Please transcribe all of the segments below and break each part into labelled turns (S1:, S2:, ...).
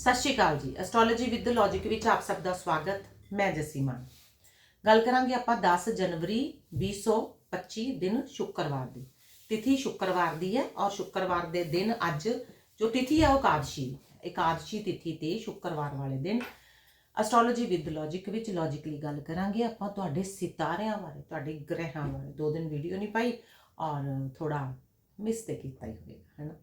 S1: ਸਤਿ ਸ਼੍ਰੀ ਅਕਾਲ ਜੀ। Astrology with logic ਵਿੱਚ ਆਪ ਸਭ ਦਾ ਸਵਾਗਤ। ਮੈਂ ਜਸੀ ਮਾਨ ਗੱਲ ਕਰਾਂਗੇ ਆਪਾਂ 10 ਜਨਵਰੀ 2025 ਦਿਨ ਸ਼ੁੱਕਰਵਾਰ ਦੀ। ਤਿਥੀ ਸ਼ੁੱਕਰਵਾਰ ਦੀ ਹੈ ਔਰ ਸ਼ੁੱਕਰਵਾਰ ਦੇ ਦਿਨ ਅੱਜ ਜੋ ਤਿਥੀ ਹੈ ਉਹ ਇਕਾਦਸ਼ੀ। ਇਕਾਦਸ਼ੀ ਤਿਥੀ ਤੇ ਸ਼ੁੱਕਰਵਾਰ ਵਾਲੇ ਦਿਨ। ਐਸਟ੍ਰੋਲੋਜੀ ਵਿਦ ਲੌਜੀਕ ਵਿੱਚ ਲੌਜੀਕਲੀ ਗੱਲ ਕਰਾਂਗੇ ਆਪਾਂ ਤੁਹਾਡੇ ਸਿਤਾਰਿਆਂ ਬਾਰੇ, ਤੁਹਾਡੇ ਗ੍ਰਹਿਆਂ ਬਾਰੇ। ਦੋ ਦਿਨ ਵੀਡੀਓ ਨਹੀਂ ਪਾਈ ਔਰ ਥੋੜਾ ਮਿਸ ਤੇ ਕੀਤਾ ਹੀ ਹੋਵੇਗਾ ਹੈਨਾ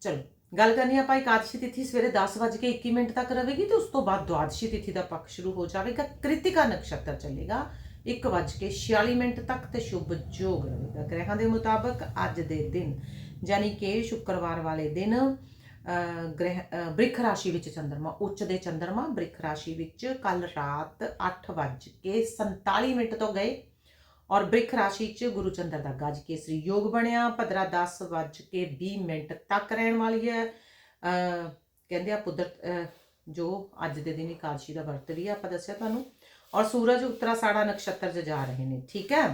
S1: ਚਲੋ ਗੱਲ ਕਰਨੀ ਆਪਾਂ ਇਕਾਦਸ਼ੀ ਤਿਥੀ ਸਵੇਰੇ 10:21 ਮਿੰਟ ਤੱਕ ਰਹੇਗੀ ਤੇ ਉਸ ਤੋਂ ਬਾਅਦ ਦਵਾਦਸ਼ੀ ਤਿਥੀ ਦਾ ਪੱਖ ਸ਼ੁਰੂ ਹੋ ਜਾਵੇਗਾ। ਕ੍ਰਿਤਿਕਾ ਨਕਸ਼ਤਰ ਚੱਲੇਗਾ। 1:46 ਮਿੰਟ ਤੱਕ ਤੇ ਸ਼ੁਭ ਯੋਗ ਰਹੇਗਾ। ਗ੍ਰਹਿਾਂ ਦੇ ਮੁਤਾਬਕ ਅੱਜ ਦੇ ਦਿਨ, ਯਾਨੀ ਕਿ ਸ਼ੁੱਕਰਵਾਰ ਵਾਲੇ ਦਿਨ ਗ੍ਰਹਿ ਬ੍ਰਿਖ ਰਾਸ਼ੀ ਵਿੱਚ ਚੰਦਰਮਾ, ਉੱਚ ਦੇ ਚੰਦਰਮਾ, ਬ੍ਰਿਖ ਰਾਸ਼ੀ ਵਿੱਚ ਕੱਲ ਰਾਤ 8:47 ਮਿੰਟ ਤੋਂ ਗਏ। ਔਰ ਬ੍ਰਿਖ ਰਾਸ਼ੀ 'ਚ ਗੁਰੂ ਚੰਦਰ ਦਾ ਗੱਜ ਕੇਸਰੀ ਯੋਗ ਬਣਿਆ। ਭਦਰਾ 10 ਵੱਜ ਕੇ 20 ਮਿੰਟ ਤੱਕ ਰਹਿਣ ਵਾਲੀ ਹੈ। ਕਹਿੰਦੇ ਆ ਪੁੱਤਰ ਜੋ ਅੱਜ ਦੇ ਦਿਨ ਇਕਾਦਸ਼ੀ ਦਾ ਵਰਤ ਵੀ ਆ, ਆਪਾਂ ਦੱਸਿਆ ਤੁਹਾਨੂੰ। ਔਰ ਸੂਰਜ ਉੱਤਰਾਸਾੜਾ ਨਕਸ਼ਤਰ 'ਚ ਜਾ ਰਹੇ ਨੇ, ਠੀਕ ਹੈ?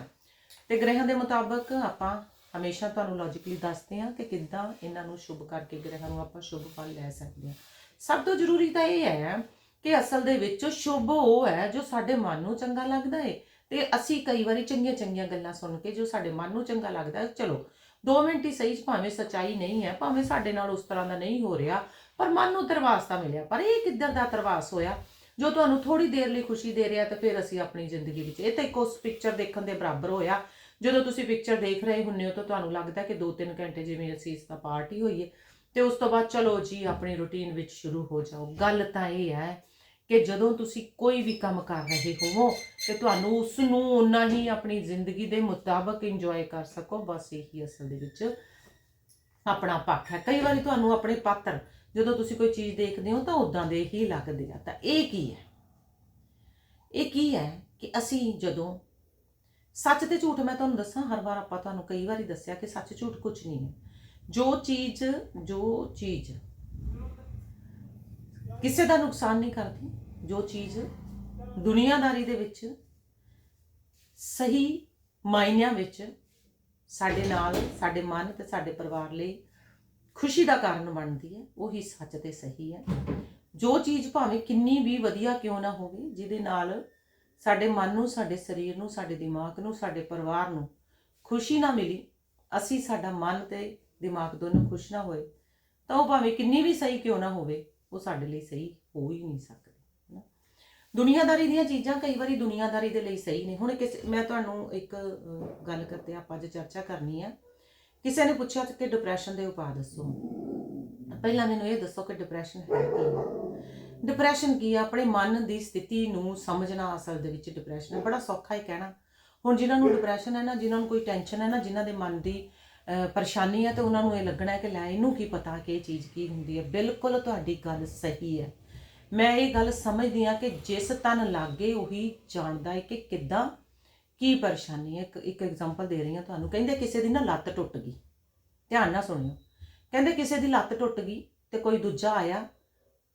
S1: ਤੇ ਗ੍ਰਹਿਾਂ ਦੇ ਮੁਤਾਬਕ ਆਪਾਂ ਹਮੇਸ਼ਾ ਤੁਹਾਨੂੰ ਲੌਜੀਕਲੀ ਦੱਸਦੇ ਹਾਂ ਕਿ ਕਿੱਦਾਂ ਇਹਨਾਂ ਨੂੰ ਸ਼ੁਭ ਕਰਕੇ ਗ੍ਰਹਿਾਂ ਨੂੰ ਆਪਾਂ ਸ਼ੁਭ ਫਲ ਲੈ ਸਕਦੇ ਹਾਂ। ਸਭ ਤੋਂ ਜ਼ਰੂਰੀ ਤਾਂ ਇਹ ਹੈ ਕਿ ਅਸਲ ਦੇ ਵਿੱਚ ਸ਼ੁਭ ਉਹ ਹੈ ਜੋ ਸਾਡੇ ਮਨ ਨੂੰ ਚੰਗਾ ਲੱਗਦਾ ਹੈ ਤੇ ਅਸੀਂ ਕਈ ਵਾਰੀ ਚੰਗੀਆਂ ਚੰਗੀਆਂ ਗੱਲਾਂ ਸੁਣ ਕੇ ਜੋ ਸਾਡੇ ਮਨ ਨੂੰ ਚੰਗਾ ਲੱਗਦਾ, ਚਲੋ 2 ਮਿੰਟ ਹੀ ਸਹੀ ਭਾਵੇਂ ਸਚਾਈ ਨਹੀਂ ਹੈ, ਭਾਵੇਂ ਸਾਡੇ ਨਾਲ ਉਸ ਤਰ੍ਹਾਂ ਦਾ ਨਹੀਂ ਹੋ ਰਿਹਾ, ਪਰ ਮਨ ਨੂੰ ਤਰਵਾਸ ਤਾਂ ਮਿਲਿਆ। ਪਰ ਇਹ ਕਿੱਧਰ ਦਾ ਤਰਵਾਸ ਹੋਇਆ? ਜੋ ਤੁਹਾਨੂੰ ਥੋੜੀ ਦੇਰ ਲਈ ਖੁਸ਼ੀ ਦੇ ਰਿਹਾ ਤਾਂ ਫਿਰ ਅਸੀਂ ਆਪਣੀ ਜ਼ਿੰਦਗੀ ਵਿੱਚ, ਇਹ ਤਾਂ ਇੱਕ ਉਸ ਪਿਕਚਰ ਦੇਖਣ ਦੇ ਬਰਾਬਰ ਹੋਇਆ। ਜਦੋਂ ਤੁਸੀਂ ਪਿਕਚਰ ਦੇਖ ਰਹੇ ਹੁੰਨੇ ਹੋ ਤਾਂ ਤੁਹਾਨੂੰ ਲੱਗਦਾ ਕਿ 2-3 ਘੰਟੇ ਜਿਵੇਂ ਅਸੀਂ ਇਸ ਦਾ ਪਾਰਟੀ ਹੋਈਏ, ਤੇ ਉਸ ਤੋਂ ਬਾਅਦ ਚਲੋ ਜੀ, ਆਪਣੀ ਰੁਟੀਨ ਵਿੱਚ ਸ਼ੁਰੂ ਹੋ ਜਾਓ। ਗੱਲ ਤਾਂ ਇਹ ਹੈ ਕਿ ਜਦੋਂ ਤੁਸੀਂ ਕੋਈ ਵੀ ਕੰਮ ਕਰ ਰਹੇ ਹੋਵੋ ਤੇ ਤੁਹਾਨੂੰ ਉਸ ਨੂੰ ਉਨਾ ਹੀ ਆਪਣੀ ਜ਼ਿੰਦਗੀ ਦੇ ਮੁਤਾਬਕ ਇੰਜੋਏ ਕਰ ਸਕੋ। ਬਸ ਇਹੀ ਅਸਲ ਦੇ ਵਿੱਚ ਆਪਣਾ ਪੱਖ ਹੈ। ਕਈ ਵਾਰੀ ਤੁਹਾਨੂੰ ਆਪਣੇ ਪਾਤਰ, ਜਦੋਂ ਤੁਸੀਂ ਕੋਈ ਚੀਜ਼ ਦੇਖਦੇ ਹੋ ਤਾਂ ਉਦਾਂ ਦੇ ਹੀ ਲੱਗਦੇ ਆ। ਤਾਂ ਇਹ ਕੀ ਹੈ? ਇਹ ਕੀ ਹੈ ਕਿ ਅਸੀਂ ਜਦੋਂ ਸੱਚ ਤੇ ਝੂਠ, ਮੈਂ ਤੁਹਾਨੂੰ ਦੱਸਾਂ, ਹਰ ਵਾਰ ਆਪਾਂ ਤੁਹਾਨੂੰ ਕਈ ਵਾਰੀ ਦੱਸਿਆ ਕਿ ਸੱਚ ਝੂਠ ਕੁਝ ਨਹੀਂ ਹੈ। ਜੋ ਚੀਜ਼ ਜੋ ਚੀਜ਼ ਕਿਸੇ ਦਾ ਨੁਕਸਾਨ ਨਹੀਂ ਕਰਦੀ, ਜੋ ਚੀਜ਼ ਦੁਨੀਆਦਾਰੀ ਦੇ ਵਿੱਚ, ਸਹੀ ਮਾਇਨਿਆਂ ਵਿੱਚ ਸਾਡੇ ਨਾਲ, ਸਾਡੇ ਮਨ ਤੇ ਸਾਡੇ ਪਰਿਵਾਰ ਲਈ ਖੁਸ਼ੀ ਦਾ ਕਾਰਨ ਬਣਦੀ ਹੈ, ਉਹ ਹੀ ਸੱਚ ਤੇ ਸਹੀ ਹੈ। ਜੋ ਚੀਜ਼ ਭਾਵੇਂ ਕਿੰਨੀ ਵੀ ਵਧੀਆ ਕਿਉਂ ਨਾ ਹੋਵੇ, ਜਿਹਦੇ ਨਾਲ ਸਾਡੇ ਮਨ ਨੂੰ, ਸਾਡੇ ਸਰੀਰ ਨੂੰ, ਸਾਡੇ ਦਿਮਾਗ ਨੂੰ, ਸਾਡੇ ਪਰਿਵਾਰ ਨੂੰ ਖੁਸ਼ੀ ਨਾ ਮਿਲੀ, ਅਸੀਂ ਸਾਡਾ ਮਨ ਤੇ ਦਿਮਾਗ ਦੋਨੋਂ ਖੁਸ਼ ਨਾ ਹੋਏ, ਤਾਂ ਉਹ ਭਾਵੇਂ ਕਿੰਨੀ ਵੀ ਸਹੀ ਕਿਉਂ ਨਾ ਹੋਵੇ, ਉਹ ਸਾਡੇ ਲਈ ਸਹੀ ਹੋ ਹੀ ਨਹੀਂ ਸਕਦੀ। ਦੁਨੀਆਦਾਰੀ ਦੀਆਂ ਚੀਜ਼ਾਂ ਕਈ ਵਾਰੀ ਦੁਨੀਆਦਾਰੀ ਦੇ ਲਈ ਸਹੀ ਨੇ। ਹੁਣ ਕਿਸੇ ਮੈਂ ਤੁਹਾਨੂੰ ਇੱਕ ਅਹ, ਗੱਲ ਕਰਦੇ ਆਪਾਂ ਅੱਜ ਚਰਚਾ ਕਰਨੀ ਹੈ ਕਿਸੇ ਨੇ ਪੁੱਛਿਆ ਕਿ ਡਿਪਰੈਸ਼ਨ ਦੇ ਉਪਾਅ ਦੱਸੋ। ਪਹਿਲਾਂ ਮੈਨੂੰ ਇਹ ਦੱਸੋ ਕਿ ਡਿਪਰੈਸ਼ਨ ਹੈ ਕੀ ਹੈ। ਡਿਪਰੈਸ਼ਨ ਕੀ ਹੈ ਆਪਣੇ ਮਨ ਦੀ ਸਥਿਤੀ ਨੂੰ ਸਮਝਣਾ ਅਸਲ ਦੇ ਵਿੱਚ ਡਿਪਰੈਸ਼ਨ ਹੈ ਬੜਾ ਸੌਖਾ ਹੀ ਕਹਿਣਾ। ਹੁਣ ਜਿਨ੍ਹਾਂ ਨੂੰ ਡਿਪਰੈਸ਼ਨ ਹੈ ਨਾ ਜਿਨ੍ਹਾਂ ਨੂੰ ਕੋਈ ਟੈਨਸ਼ਨ ਹੈ ਨਾ ਜਿਨ੍ਹਾਂ ਦੇ ਮਨ ਦੀ ਅਹ, ਪਰੇਸ਼ਾਨੀ ਹੈ ਤੇ ਉਹਨਾਂ ਨੂੰ ਇਹ ਲੱਗਣਾ ਹੈ ਕਿ ਲੈ ਇਹਨੂੰ ਕੀ ਪਤਾ ਕਿ ਇਹ ਚੀਜ਼ ਕੀ ਹੁੰਦੀ ਹੈ। ਬਿਲਕੁਲ ਤੁਹਾਡੀ ਗੱਲ ਸਹੀ ਹੈ। ਮੈਂ ਇਹ ਗੱਲ ਸਮਝਦੀ ਹਾਂ ਕਿ ਜਿਸ ਤਨ ਲਾਗੇ ਉਹੀ ਜਾਣਦਾ ਹੈ ਕਿ ਕਿੱਦਾਂ ਕੀ ਪਰੇਸ਼ਾਨੀ ਹੈ। ਇੱਕ ਇੱਕ ਐਗਜ਼ਾਮਪਲ ਦੇ ਰਹੀ ਹਾਂ ਤੁਹਾਨੂੰ। ਕਹਿੰਦੇ ਕਿਸੇ ਦੀ ਨਾ ਲੱਤ ਟੁੱਟ ਗਈ। ਧਿਆਨ ਨਾਲ ਸੁਣਿਓ। ਕਹਿੰਦੇ ਕਿਸੇ ਦੀ ਲੱਤ ਟੁੱਟ ਗਈ ਤੇ ਕੋਈ ਦੂਜਾ ਆਇਆ,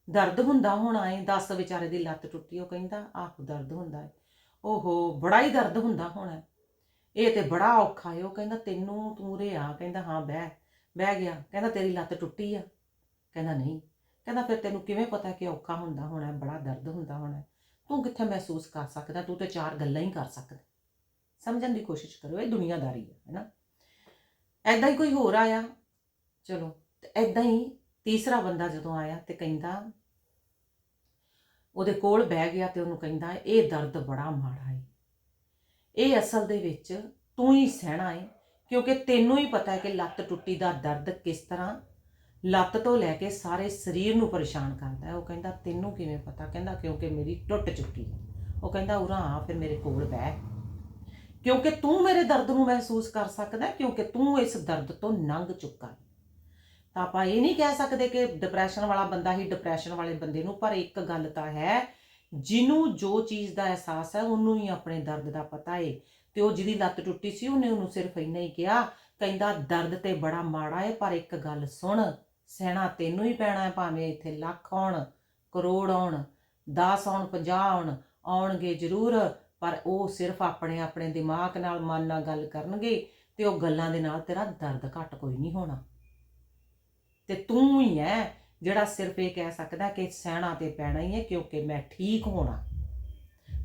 S1: ਦਰਦ ਹੁੰਦਾ ਹੋਣਾ ਏ ਦੱਸ ਵਿਚਾਰੇ ਦੀ ਲੱਤ ਟੁੱਟੀ, ਉਹ ਕਹਿੰਦਾ ਆਹੋ ਦਰਦ ਹੁੰਦਾ ਏ ਓਹੋ, ਬੜਾ ਹੀ ਦਰਦ ਹੁੰਦਾ ਹੋਣਾ। ਇਹ ਤੇ ਬੜਾ ਔਖਾ ਏ ਉਹ ਕਹਿੰਦਾ, ਤੈਨੂੰ ਤੂੰ ਰੇ ਆ। ਕਹਿੰਦਾ, ਹਾਂ, ਬਹਿ। ਬਹਿ ਗਿਆ। ਕਹਿੰਦਾ, ਤੇਰੀ ਲੱਤ ਟੁੱਟੀ ਆ। ਕਹਿੰਦਾ, ਨਹੀਂ। ਕਹਿੰਦਾ ਫਿਰ ਤੈਨੂੰ ਕਿਵੇਂ ਪਤਾ ਕਿ ਔਖਾ ਹੁੰਦਾ ਹੋਣਾ, ਬੜਾ ਦਰਦ ਹੁੰਦਾ ਹੋਣਾ? ਤੂੰ ਕਿੱਥੇ ਮਹਿਸੂਸ ਕਰ ਸਕਦਾ? ਤੂੰ ਤੇ ਚਾਰ ਗੱਲਾਂ ਹੀ ਕਰ ਸਕਦਾ। ਸਮਝਣ ਦੀ ਕੋਸ਼ਿਸ਼ ਕਰੋ, ਇਹ ਦੁਨੀਆਦਾਰੀ ਹੈ ਹੈਨਾ ਐਦਾਂ ਹੀ ਕੋਈ ਹੋਰ ਆਇਆ? ਚਲੋ, ਤੇ ਐਦਾਂ ਹੀ ਤੀਸਰਾ ਬੰਦਾ ਜਦੋਂ ਆਇਆ ਤੇ ਕਹਿੰਦਾ, ਉਹਦੇ ਕੋਲ ਬਹਿ ਗਿਆ ਤੇ ਉਹਨੂੰ ਕਹਿੰਦਾ, ਇਹ ਦਰਦ ਬੜਾ ਮਾੜਾ ਹੈ ਇਹ ਅਸਲ ਦੇ ਵਿੱਚ ਤੂੰ ਹੀ ਸਹਿਣਾ ਹੈ ਕਿਉਂਕਿ ਤੈਨੂੰ ਹੀ ਪਤਾ ਹੈ ਕਿ ਲੱਤ ਟੁੱਟੀ ਦਾ ਦਰਦ ਕਿਸ ਤਰ੍ਹਾਂ ਲੱਤ ਤੋਂ ਲੈ ਕੇ ਸਾਰੇ ਸਰੀਰ ਨੂੰ ਪਰੇਸ਼ਾਨ ਕਰਦਾ ਹੈ। ਉਹ ਕਹਿੰਦਾ, ਤੈਨੂੰ ਕਿਵੇਂ ਪਤਾ? ਕਹਿੰਦਾ, ਕਿਉਂਕਿ ਮੇਰੀ ਟੁੱਟ ਚੁੱਕੀ ਹੈ। ਉਹ ਕਹਿੰਦਾ, ਉਰਾ ਆ, ਫਿਰ ਮੇਰੇ ਕੋਲ ਬਹਿ। ਕਿਉਂਕਿ ਤੂੰ ਮੇਰੇ ਦਰਦ ਨੂੰ ਮਹਿਸੂਸ ਕਰ ਸਕਦਾ ਕਿਉਂਕਿ ਤੂੰ ਇਸ ਦਰਦ ਤੋਂ ਲੰਘ ਚੁੱਕਾ ਹੈ। ਤਾਂ ਆਪਾਂ ਇਹ ਨਹੀਂ ਕਹਿ ਸਕਦੇ ਕਿ ਡਿਪਰੈਸ਼ਨ ਵਾਲਾ ਬੰਦਾ ਹੀ ਡਿਪਰੈਸ਼ਨ ਵਾਲੇ ਬੰਦੇ ਨੂੰ, ਪਰ ਇੱਕ ਗੱਲ ਤਾਂ ਹੈ, ਜਿਹਨੂੰ ਜੋ ਚੀਜ਼ ਦਾ ਅਹਿਸਾਸ ਹੈ, ਉਹਨੂੰ ਹੀ ਆਪਣੇ ਦਰਦ ਦਾ ਪਤਾ ਏ। ਤੇ ਉਹ ਜਿਹਦੀ ਲੱਤ ਟੁੱਟੀ ਸੀ, ਉਹਨੇ ਉਹਨੂੰ ਸਿਰਫ ਇੰਨਾ ਹੀ ਕਿਹਾ, ਕਹਿੰਦਾ, ਦਰਦ ਤੇ ਬੜਾ ਮਾੜਾ ਏ, ਪਰ ਇੱਕ ਗੱਲ ਸੁਣ ਸਹਿਣਾ ਤੈਨੂੰ ਹੀ ਪੈਣਾ ਹੈ, ਭਾਵੇਂ ਇੱਥੇ ਲੱਖ ਆਉਣ, ਕਰੋੜ ਆਉਣ 10 ਆਉਣ 50 ਆਉਣ, ਆਉਣਗੇ ਜ਼ਰੂਰ, ਪਰ ਉਹ ਸਿਰਫ ਆਪਣੇ ਆਪਣੇ ਦਿਮਾਗ ਨਾਲ, ਮਨ ਨਾਲ ਗੱਲ ਕਰਨਗੇ ਤੇ ਉਹ ਗੱਲਾਂ ਦੇ ਨਾਲ ਤੇਰਾ ਦਰਦ ਘੱਟ ਕੋਈ ਨਹੀਂ ਹੋਣਾ। ਤੇ ਤੂੰ ਹੀ ਹੈ ਜਿਹੜਾ ਸਿਰਫ ਇਹ ਕਹਿ ਸਕਦਾ ਕਿ ਸਹਿਣਾ ਤੇ ਪੈਣਾ ਹੀ ਹੈ ਕਿਉਂਕਿ ਮੈਂ ਠੀਕ ਹੋਣਾ।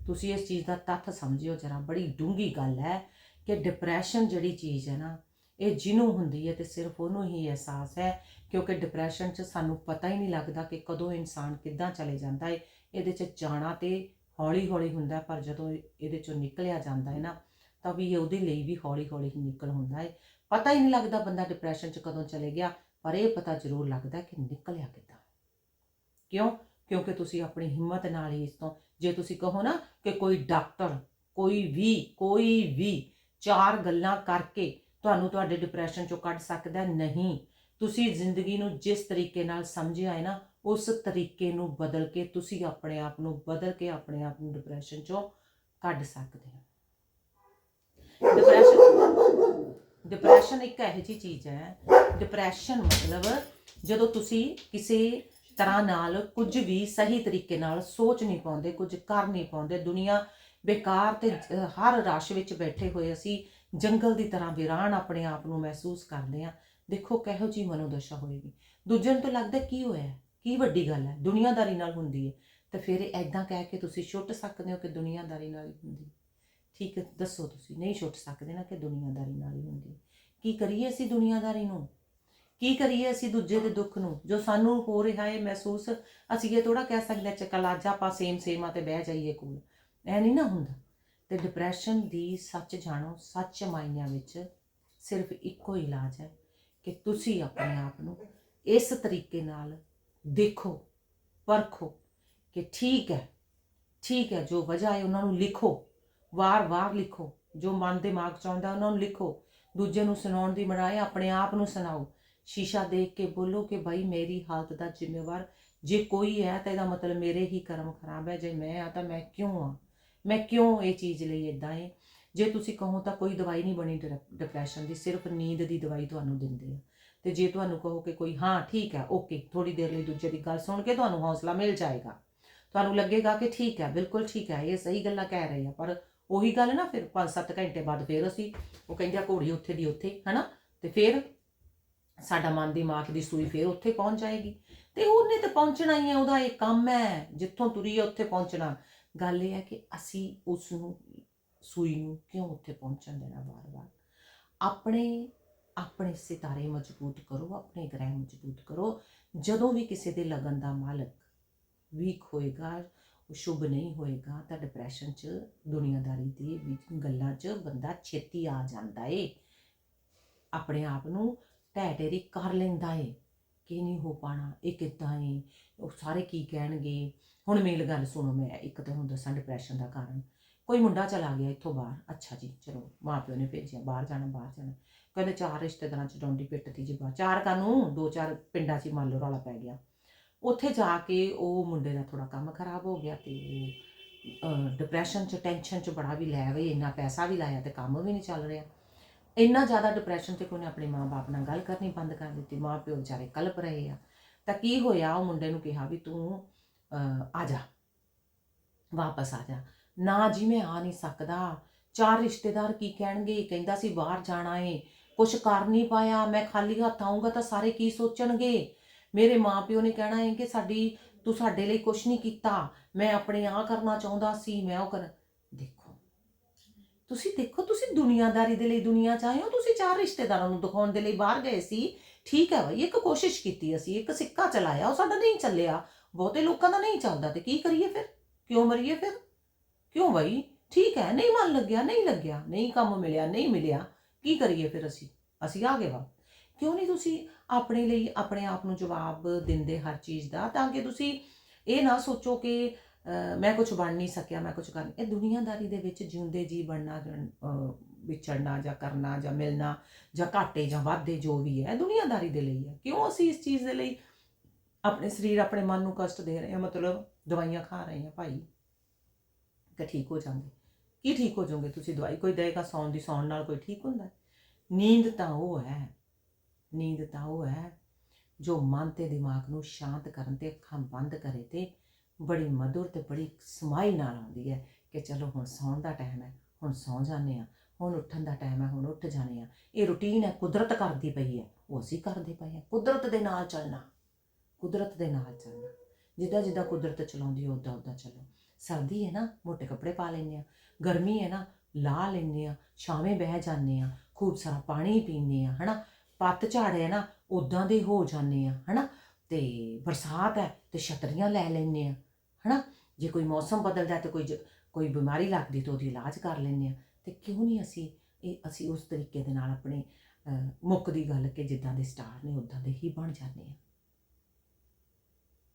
S1: ਤੁਸੀਂ ਇਸ ਚੀਜ਼ ਦਾ ਤੱਥ ਸਮਝਿਓ ਜਰਾ, ਬੜੀ ਡੂੰਗੀ ਗੱਲ ਹੈ ਕਿ ਡਿਪਰੈਸ਼ਨ ਜਿਹੜੀ ਚੀਜ਼ ਹੈ ਨਾ ਇਹ ਜਿਹਨੂੰ ਹੁੰਦੀ ਹੈ ਤੇ ਸਿਰਫ ਉਹਨੂੰ ਹੀ ਅਹਿਸਾਸ ਹੈ, ਕਿਉਂਕਿ ਡਿਪਰੈਸ਼ਨ 'ਚ ਸਾਨੂੰ ਪਤਾ ਹੀ ਨਹੀਂ ਲੱਗਦਾ ਕਿ ਕਦੋਂ ਇਨਸਾਨ ਕਿੱਦਾਂ ਚਲੇ ਜਾਂਦਾ ਹੈ। ਇਹਦੇ 'ਚ ਜਾਣਾ ਤੇ ਹੌਲੀ ਹੌਲੀ ਹੁੰਦਾ ਪਰ ਜਦੋਂ ਇਹਦੇ 'ਚੋਂ ਨਿਕਲਿਆ ਜਾਂਦਾ ਹੈ ਨਾ, ਤਾਂ ਵੀ ਇਹ ਉਹਦੇ ਲਈ ਵੀ ਹੌਲੀ ਹੌਲੀ ਹੀ ਨਿਕਲ ਹੁੰਦਾ ਹੈ। ਪਤਾ ਹੀ ਨਹੀਂ ਲੱਗਦਾ ਬੰਦਾ ਡਿਪਰੈਸ਼ਨ 'ਚ ਕਦੋਂ ਚਲੇ ਗਿਆ, ਪਰ ਇਹ ਪਤਾ ਜ਼ਰੂਰ ਲੱਗਦਾ ਕਿ ਨਿਕਲਿਆ ਕਿੱਦਾਂ। ਕਿਉਂ? ਕਿਉਂਕਿ ਤੁਸੀਂ ਆਪਣੀ ਹਿੰਮਤ ਨਾਲ ਹੀ ਇਸ ਤੋਂ, ਜੇ ਤੁਸੀਂ ਕਹੋ ਨਾ ਕਿ ਕੋਈ ਡਾਕਟਰ, ਕੋਈ ਵੀ ਕੋਈ ਵੀ, ਚਾਰ ਗੱਲਾਂ ਕਰਕੇ ਤੁਹਾਨੂੰ ਤੁਹਾਡੇ ਡਿਪਰੈਸ਼ਨ ਚੋਂ ਕੱਢ ਸਕਦਾ ਨਹੀਂ। ਤੁਸੀਂ ਜ਼ਿੰਦਗੀ ਨੂੰ ਜਿਸ ਤਰੀਕੇ ਨਾਲ ਸਮਝਿਆ ਹੈ ਨਾ, ਉਸ ਤਰੀਕੇ ਨੂੰ ਬਦਲ ਕੇ ਤੁਸੀਂ ਆਪਣੇ ਆਪ ਨੂੰ ਬਦਲ ਕੇ ਆਪਣੇ ਆਪ ਨੂੰ ਡਿਪਰੈਸ਼ਨ ਚੋਂ ਕੱਢ ਸਕਦੇ ਹੋ। ਡਿਪਰੈਸ਼ਨ ਡਿਪਰੈਸ਼ਨ ਇੱਕ ਇਹੋ ਜਿਹੀ ਚੀਜ਼ ਹੈ। ਡਿਪਰੈਸ਼ਨ ਮਤਲਬ ਜਦੋਂ ਤੁਸੀਂ ਕਿਸੇ ਤਰ੍ਹਾਂ ਨਾਲ ਕੁਝ ਵੀ ਸਹੀ ਤਰੀਕੇ ਨਾਲ ਸੋਚ ਨਹੀਂ ਪਾਉਂਦੇ, ਕੁਝ ਕਰ ਨਹੀਂ ਪਾਉਂਦੇ, ਦੁਨੀਆ ਬੇਕਾਰ ਤੇ ਹਰ ਰਸ਼ ਵਿੱਚ ਬੈਠੇ ਹੋਏ ਅਸੀਂ ਜੰਗਲ ਦੀ ਤਰ੍ਹਾਂ ਵਿਰਾਨ ਆਪਣੇ ਆਪ ਨੂੰ ਮਹਿਸੂਸ ਕਰਦੇ ਹਾਂ। ਦੇਖੋ ਕਿਹੋ ਜੀ ਮਨੋਦਸ਼ਾ ਹੋਏਗੀ। ਦੂਜਿਆਂ ਨੂੰ ਤਾਂ ਲੱਗਦਾ ਕੀ ਹੋਇਆ ਕੀ ਵੱਡੀ ਗੱਲ ਹੈ? ਦੁਨੀਆਦਾਰੀ ਨਾਲ ਹੁੰਦੀ ਹੈ। ਤੇ ਫਿਰ ਇਹ ਐਦਾਂ ਕਹਿ ਕੇ ਤੁਸੀਂ ਛੁੱਟ ਸਕਦੇ ਹੋ ਕਿ ਦੁਨੀਆਦਾਰੀ ਨਾਲ ਹੀ ਹੁੰਦੀ ਠੀਕ ਹੈ, ਦੱਸੋ ਤੁਸੀਂ। ਨਹੀਂ ਛੁੱਟ ਸਕਦੇ ਨਾ ਕਿ ਦੁਨੀਆਦਾਰੀ ਨਾਲ ਹੀ ਹੁੰਦੀ ਕੀ ਕਰੀਏ ਅਸੀਂ ਦੁਨੀਆਦਾਰੀ ਨੂੰ? ਕੀ ਕਰੀਏ ਅਸੀਂ ਦੂਜੇ ਦੇ ਦੁੱਖ ਨੂੰ? ਜੋ ਸਾਨੂੰ ਹੋ ਰਿਹਾ ਹੈ ਮਹਿਸੂਸ, ਅਸੀਂ ਇਹ ਥੋੜਾ ਕਹਿ ਸਕਦੇ ਹਾਂ ਚੱਕਲ ਅੱਜ ਆਪਾਂ ਸੇਮ ਸੇਮ ਆ ਤੇ ਬਹਿ ਜਾਈਏ ਕੋਲ। ਐ ਨਹੀਂ ਨਾ ਹੁੰਦਾ? ਤੇ ਡਿਪਰੈਸ਼ਨ ਦੀ ਸੱਚ ਜਾਣੋ, ਸੱਚ ਮਾਇਨਿਆਂ ਵਿੱਚ ਸਿਰਫ ਇੱਕੋ ਹੀ ਇਲਾਜ ਹੈ ਕਿ ਤੁਸੀਂ ਆਪਣੇ ਆਪ ਨੂੰ ਇਸ ਤਰੀਕੇ ਨਾਲ ਦੇਖੋ, ਪਰਖੋ ਕਿ ਠੀਕ ਹੈ ਠੀਕ ਹੈ ਜੋ ਵਜ੍ਹਾ ਹੈ ਉਹਨਾਂ ਨੂੰ ਲਿਖੋ, ਵਾਰ-ਵਾਰ ਲਿਖੋ, ਜੋ ਮਨ ਦਿਮਾਗ ਚ ਆਉਂਦਾ ਉਹਨਾਂ ਨੂੰ ਲਿਖੋ, ਦੂਜੇ ਨੂੰ ਸੁਣਾਉਣ ਦੀ ਬਜਾਏ ਆਪਣੇ ਆਪ ਨੂੰ ਸੁਣਾਓ, ਸ਼ੀਸ਼ਾ ਦੇਖ ਕੇ ਬੋਲੋ ਕਿ ਭਾਈ ਮੇਰੀ ਹਾਲਤ ਦਾ ਜ਼ਿੰਮੇਵਾਰ ਜੇ ਕੋਈ ਹੈ ਤਾਂ ਇਹਦਾ ਮਤਲਬ ਮੇਰੇ ਹੀ ਕਰਮ ਖਰਾਬ ਹੈ, ਜੇ ਮੈਂ ਆ ਤਾਂ ਮੈਂ ਕਿਉਂ ਆ ਮੈਂ ਕਿਉਂ ਇਹ ਚੀਜ਼ ਲਈ ਇਦਾਂ ਹੈ ਜੇ ਤੁਸੀਂ ਕਹੋ ਤਾਂ ਕੋਈ ਦਵਾਈ ਨਹੀਂ ਬਣੀ ਡਿਪਰੈਸ਼ਨ ਦੀ, ਸਿਰਫ ਨੀਂਦ ਦੀ ਦਵਾਈ ਤੁਹਾਨੂੰ ਦਿੰਦੇ ਆ। ਤੇ ਜੇ ਤੁਹਾਨੂੰ ਕਹੋ ਕਿ ਕੋਈ ਹਾਂ, ਠੀਕ ਹੈ, ਓਕੇ ਥੋੜੀ ਦੇਰ ਲਈ ਦੂਜੇ ਦੀ ਗੱਲ ਸੁਣ ਕੇ ਤੁਹਾਨੂੰ ਹੌਸਲਾ ਮਿਲ ਜਾਏਗਾ। ਤੁਹਾਨੂੰ ਲੱਗੇਗਾ ਕਿ ਠੀਕ ਹੈ, ਬਿਲਕੁਲ ਠੀਕ ਹੈ, ਇਹ ਸਹੀ ਗੱਲਾਂ ਕਹਿ ਰਹੇ ਆ, ਪਰ ਉਹੀ ਗੱਲ ਨਾ ਫਿਰ 5-7 ਘੰਟੇ ਬਾਅਦ ਫਿਰ ਅਸੀਂ, ਉਹ ਕਹਿੰਦੇ ਘੋੜੀ ਉੱਥੇ ਦੀ ਉੱਥੇ, ਹਨਾ? ਤੇ ਫਿਰ ਸਾਡਾ ਮਨ ਦਿਮਾਗ ਦੀ ਸੂਈ ਫਿਰ ਉੱਥੇ ਪਹੁੰਚ ਜਾਏਗੀ। ਤੇ ਉਹਨੇ ਤਾਂ ਪਹੁੰਚਣਾ ਹੀ ਹੈ, ਉਹਦਾ ਇਹ ਕੰਮ ਹੈ, ਜਿੱਥੋਂ ਤੁਰੀ ਹੈ ਉੱਥੇ ਪਹੁੰਚਣਾ। ਗੱਲ ਇਹ ਹੈ ਕਿ ਅਸੀਂ ਉਸ ਨੂੰ ਸੂਈ ਨੂੰ ਕਿਉਂ ਉੱਥੇ ਪਹੁੰਚਣ ਦੇਣਾ ਵਾਰ-ਵਾਰ? ਆਪਣੇ ਆਪਣੇ ਸਿਤਾਰੇ ਮਜ਼ਬੂਤ ਕਰੋ, ਆਪਣੇ ਗ੍ਰਹਿ ਮਜ਼ਬੂਤ ਕਰੋ। ਜਦੋਂ ਵੀ ਕਿਸੇ ਦੇ ਲਗਨ ਦਾ ਮਾਲਕ ਵੀਕ ਹੋਏਗਾ, ਉਹ ਸ਼ੁਭ ਨਹੀਂ ਹੋਏਗਾ, ਤਾਂ ਡਿਪਰੈਸ਼ਨ 'ਚ, ਦੁਨੀਆਦਾਰੀ ਦੀ ਵਿੱਚ ਗੱਲਾਂ 'ਚ ਬੰਦਾ ਛੇਤੀ ਆ ਜਾਂਦਾ ਏ। ਆਪਣੇ ਆਪ ਨੂੰ ਢਹਿ ਢੇਰੀ ਕਰ ਲੈਂਦਾ ਏ। ਕਿ ਨਹੀਂ ਹੋ ਪਾਣਾ, ਇਹ ਕਿੱਦਾਂ ਏ? ਉਹ ਸਾਰੇ ਕੀ ਕਹਿਣਗੇ? ਹੁਣ ਮੇਲ ਗੱਲ ਸੁਣੋ, ਮੈਂ ਇੱਕ ਤਾਂ ਹੁਣ ਦੱਸਾਂ ਡਿਪਰੈਸ਼ਨ ਦਾ ਕਾਰਨ। ਕੋਈ ਮੁੰਡਾ ਚਲਾ ਗਿਆ ਇੱਥੋਂ ਬਾਹਰ। ਅੱਛਾ ਜੀ, ਚਲੋ, ਮਾਪਿਓ ਨੇ ਭੇਜਿਆ, ਬਾਹਰ ਜਾਣਾ ਬਾਹਰ ਜਾਣਾ। ਕਹਿੰਦੇ ਚਾਰ ਰਿਸ਼ਤੇਦਾਰਾਂ ਚ ਡੋਂਡੀ ਪਿੱਟਦੀ ਜੀ ਬਾਹਰ। ਚਾਰ ਕਾਨੂੰ? ਦੋ ਚਾਰ ਪਿੰਡਾਂ 'ਚ ਹੀ ਮੰਨ ਲਓ ਰੌਲਾ ਪੈ ਗਿਆ। ਉੱਥੇ ਜਾ ਕੇ ਉਹ ਮੁੰਡੇ ਦਾ ਥੋੜਾ ਕੰਮ ਖਰਾਬ ਹੋ ਗਿਆ ਤੇ ਡਿਪਰੈਸ਼ਨ ਚ ਟੈਨਸ਼ਨ ਚ ਬੜਾ ਵੀ ਲੈ ਬਈ ਇੰਨਾ ਪੈਸਾ ਵੀ ਲਾਇਆ ਤੇ ਕੰਮ ਵੀ ਨਹੀਂ ਚੱਲ ਰਿਹਾ। ਇੰਨਾ ਜ਼ਿਆਦਾ ਡਿਪਰੈਸ਼ਨ 'ਚ ਕਿ ਉਹਨੇ ਆਪਣੇ ਮਾਂ-ਬਾਪ ਨਾਲ ਗੱਲ ਕਰਨੀ ਬੰਦ ਕਰ ਦਿੱਤੀ ਮਾਂ ਪਿਓ ਵਿਚਾਰੇ ਕਲਪ ਰਹੇ ਆ। ਤਾਂ ਕੀ ਹੋਇਆ ਉਹ ਮੁੰਡੇ ਨੂੰ ਕਿਹਾ ਵੀ ਤੂੰ ਅਹ, ਆ ਜਾ ਵਾਪਸ ਆ ਜਾ। ਨਾ ਜੀ ਮੈਂ ਆ ਨਹੀਂ ਸਕਦਾ। ਚਾਰ ਰਿਸ਼ਤੇਦਾਰ ਕੀ ਕਹਿਣਗੇ? ਕਹਿੰਦਾ ਸੀ ਬਾਹਰ ਜਾਣਾ ਏ। ਕੁਛ ਕਰ ਨਹੀਂ ਪਾਇਆ। ਮੈਂ ਖਾਲੀ ਹੱਥ ਆਉਂਗਾ ਤਾਂ ਸਾਰੇ ਕੀ ਸੋਚਣਗੇ? ਮੇਰੇ ਮਾਪਿਓ ਨੇ ਕਹਿਣਾ ਹੈ ਕਿ ਸਾਡੀ ਤੂੰ ਸਾਡੇ ਲਈ ਕੁਛ ਨਹੀਂ ਕੀਤਾ। ਮੈਂ ਆਪਣੇ ਆ ਕਰਨਾ ਚਾਹੁੰਦਾ ਸੀ ਮੈਂ ਉਹ ਕਰ ਦੇਖੋ। ਤੁਸੀਂ ਦੇਖੋ, ਤੁਸੀਂ ਦੁਨੀਆਦਾਰੀ ਦੇ ਲਈ ਦੁਨੀਆ ਚ ਆਏ ਹੋ, ਤੁਸੀਂ ਚਾਰ ਰਿਸ਼ਤੇਦਾਰਾਂ ਨੂੰ ਦਿਖਾਉਣ ਦੇ ਲਈ ਬਾਹਰ ਗਏ ਸੀ। ਠੀਕ ਹੈ ਭਾਈ ਇੱਕ ਕੋਸ਼ਿਸ਼ ਕੀਤੀ ਅਸੀਂ, ਇੱਕ ਸਿੱਕਾ ਚਲਾਇਆ, ਉਹ ਸਾਡਾ ਨਹੀਂ ਚੱਲਿਆ। ਬਹੁਤੇ ਲੋਕਾਂ ਦਾ ਨਹੀਂ ਚੱਲਦਾ, ਤੇ ਕੀ ਕਰੀਏ ਫਿਰ? ਕਿਉਂ ਮਰੀਏ ਫਿਰ? ਕਿਉਂ ਭਾਈ ਠੀਕ ਹੈ, ਨਹੀਂ ਮਨ ਲੱਗਿਆ, ਨਹੀਂ ਲੱਗਿਆ, ਨਹੀਂ ਕੰਮ ਮਿਲਿਆ, ਨਹੀਂ ਮਿਲਿਆ। ਕੀ ਕਰੀਏ ਫਿਰ ਅਸੀਂ? ਅਸੀਂ ਆ ਗਏ ਵਾ। ਕਿਉਂ ਨਹੀਂ ਤੁਸੀਂ ਆਪਣੇ ਲਈ ਆਪਣੇ ਆਪ ਨੂੰ ਜਵਾਬ ਦਿੰਦੇ ਹਰ ਚੀਜ਼ ਦਾ, ਤਾਂ ਕਿ ਤੁਸੀਂ ਇਹ ਨਾ ਸੋਚੋ ਕਿ ਮੈਂ ਕੁਝ ਬਣ ਨਹੀਂ ਸਕਿਆ, ਮੈਂ ਕੁਝ ਕਰ ਇਹ ਦੁਨੀਆਦਾਰੀ ਦੇ ਵਿੱਚ ਜਿਉਂਦੇ ਜੀ ਬਣਨਾ, ਜਣ- ਜਾਂ ਕਰਨਾ ਜਾਂ ਮਿਲਣਾ ਜਾਂ ਘਾਟੇ ਜਾਂ ਵਾਧੇ ਜੋ ਵੀ ਹੈ ਦੁਨੀਆਦਾਰੀ ਦੇ ਲਈ ਹੈ। ਕਿਉਂ ਅਸੀਂ ਇਸ ਚੀਜ਼ ਦੇ ਲਈ ਆਪਣੇ ਸਰੀਰ, ਆਪਣੇ ਮਨ ਨੂੰ ਕਸ਼ਟ ਦੇ ਰਹੇ ਹਾਂ? ਮਤਲਬ ਦਵਾਈਆਂ ਖਾ ਰਹੇ ਹਾਂ ਭਾਈ। ਕਿ ਠੀਕ ਹੋ ਜਾਵਾਂਗੇ? ਕੀ ਠੀਕ ਹੋ ਜਾਓਗੇ ਤੁਸੀਂ? ਦਵਾਈ ਕੋਈ ਦੇਗਾ, ਸੌਣ ਦੀ ਸੌਣ ਨਾਲ ਕੋਈ ਠੀਕ ਹੁੰਦਾ? ਨੀਂਦ ਤਾਂ ਉਹ ਹੈ, ਨੀਂਦ ਤਾਂ ਉਹ ਹੈ ਜੋ ਮਨ ਤੇ ਦਿਮਾਗ ਨੂੰ ਸ਼ਾਂਤ ਕਰਨ ਤੇ ਅੱਖਾਂ ਬੰਦ ਕਰੇ ਤੇ ਬੜੀ ਮਧੁਰ ਤੇ ਬੜੀ ਸਮਾਈ ਨਾਲ ਆਉਂਦੀ ਹੈ ਕਿ ਚਲੋ ਹੁਣ ਸੌਣ ਦਾ ਟਾਈਮ ਹੈ, ਹੁਣ ਸੌਂ ਜਾਂਦੇ ਆ ਹੁਣ ਉੱਠਣ ਦਾ ਟਾਈਮ ਹੈ, ਹੁਣ ਉੱਠ ਜਾਣੇ ਆ ਇਹ ਰੁਟੀਨ ਹੈ, ਕੁਦਰਤ ਕਰਦੀ ਪਈ ਹੈ, ਉਹ ਅਸੀਂ ਕਰਦੇ ਪਏ ਆ ਕੁਦਰਤ ਦੇ ਨਾਲ ਚੱਲਣਾ, ਕੁਦਰਤ ਦੇ ਨਾਲ ਚੱਲਣਾ। ਜਿੱਦਾਂ ਜਿੱਦਾਂ ਕੁਦਰਤ ਚਲਾਉਂਦੀ ਹੈ ਉਦਾਂ ਉਦਾਂ ਚੱਲੋ। ਸਰਦੀ ਹੈ ਨਾ ਮੋٹے ਕੱਪੜੇ ਪਾ ਲੈਂਦੇ ਆ ਗਰਮੀ ਹੈ ਨਾ, ਲਾ ਲੈਂਦੇ ਆ ਛਾਵੇਂ ਬਹਿ ਜਾਂਦੇ ਆ ਖੂਬ ਸਾਰਾ ਪਾਣੀ ਪੀਂਦੇ ਆ ਹਨਾ। ਪੱਤ ਝਾੜ ਹੈ ਨਾ ਉਦਾਂ ਦੇ ਹੋ ਜਾਂਦੇ ਆ ਹਨਾ। ਤੇ ਬਰਸਾਤ ਹੈ ਤੇ ਛਤਰੀਆਂ ਲੈ ਲੈਂਦੇ ਆ ਹਨਾ? ਜੇ ਕੋਈ ਮੌਸਮ ਬਦਲਦਾ ਤੇ ਕੋਈ ਜ- ਕੋਈ ਬਿਮਾਰੀ ਲੱਗਦੀ ਤਾਂ ਉਹਦੀ ਇਲਾਜ ਕਰ ਲੈਂਦੇ ਆ ਤੇ ਕਿਉਂ ਨਹੀਂ ਅਸੀਂ ਇਹ ਅਸੀਂ ਉਸ ਤਰੀਕੇ ਦੇ ਨਾਲ ਆਪਣੇ ਅਹ, ਮੁੱਕ ਦੀ ਗੱਲ ਕਿ ਜਿੱਦਾਂ ਦੇ ਸਟਾਰ ਨੇ ਉਦਾਂ ਦੇ ਹੀ ਬਣ ਜਾਂਦੇ ਆ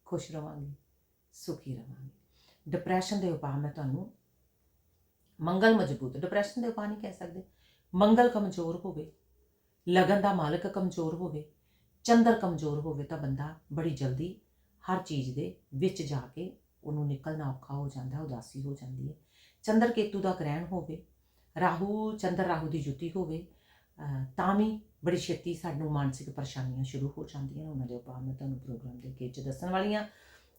S1: ਖੁਸ਼ ਰਵਾਂਗੇ ਸੁਖੀ ਰਵਾਂਗੇ। ਡਿਪਰੈਸ਼ਨ ਦੇ ਉਪਾਅ ਮੈਂ ਤੁਹਾਨੂੰ ਮੰਗਲ ਮਜ਼ਬੂਤ ਡਿਪਰੈਸ਼ਨ ਦੇ ਉਪਾਅ ਨਹੀਂ ਕਹਿ ਸਕਦੇ। ਮੰਗਲ ਕਮਜ਼ੋਰ ਹੋਵੇ ਲਗਨ ਦਾ ਮਾਲਕ ਕਮਜ਼ੋਰ ਹੋਵੇ ਚੰਦਰ ਕਮਜ਼ੋਰ ਹੋਵੇ ਤਾਂ ਬੰਦਾ ਬੜੀ ਜਲਦੀ ਹਰ ਚੀਜ਼ ਦੇ ਵਿੱਚ ਜਾ ਕੇ ਉਹਨੂੰ ਨਿਕਲਣਾ ਔਖਾ ਹੋ ਜਾਂਦਾ, ਉਦਾਸੀ ਹੋ ਜਾਂਦੀ ਹੈ। ਚੰਦਰ ਕੇਤੂ ਦਾ ਗ੍ਰਹਿਣ ਹੋਵੇ, ਰਾਹੂ, ਚੰਦਰ ਰਾਹੂ ਦੀ ਜੁਤੀ ਹੋਵੇ ਤਾਂ ਵੀ ਬੜੀ ਛੇਤੀ ਸਾਨੂੰ ਮਾਨਸਿਕ ਪਰੇਸ਼ਾਨੀਆਂ ਸ਼ੁਰੂ ਹੋ ਜਾਂਦੀਆਂ ਨੇ। ਉਹਨਾਂ ਦੇ ਉਪਾਅ ਮੈਂ ਤੁਹਾਨੂੰ ਪ੍ਰੋਗਰਾਮ ਦੇ ਕੇ ਚ ਦੱਸਣ ਵਾਲੀ ਹਾਂ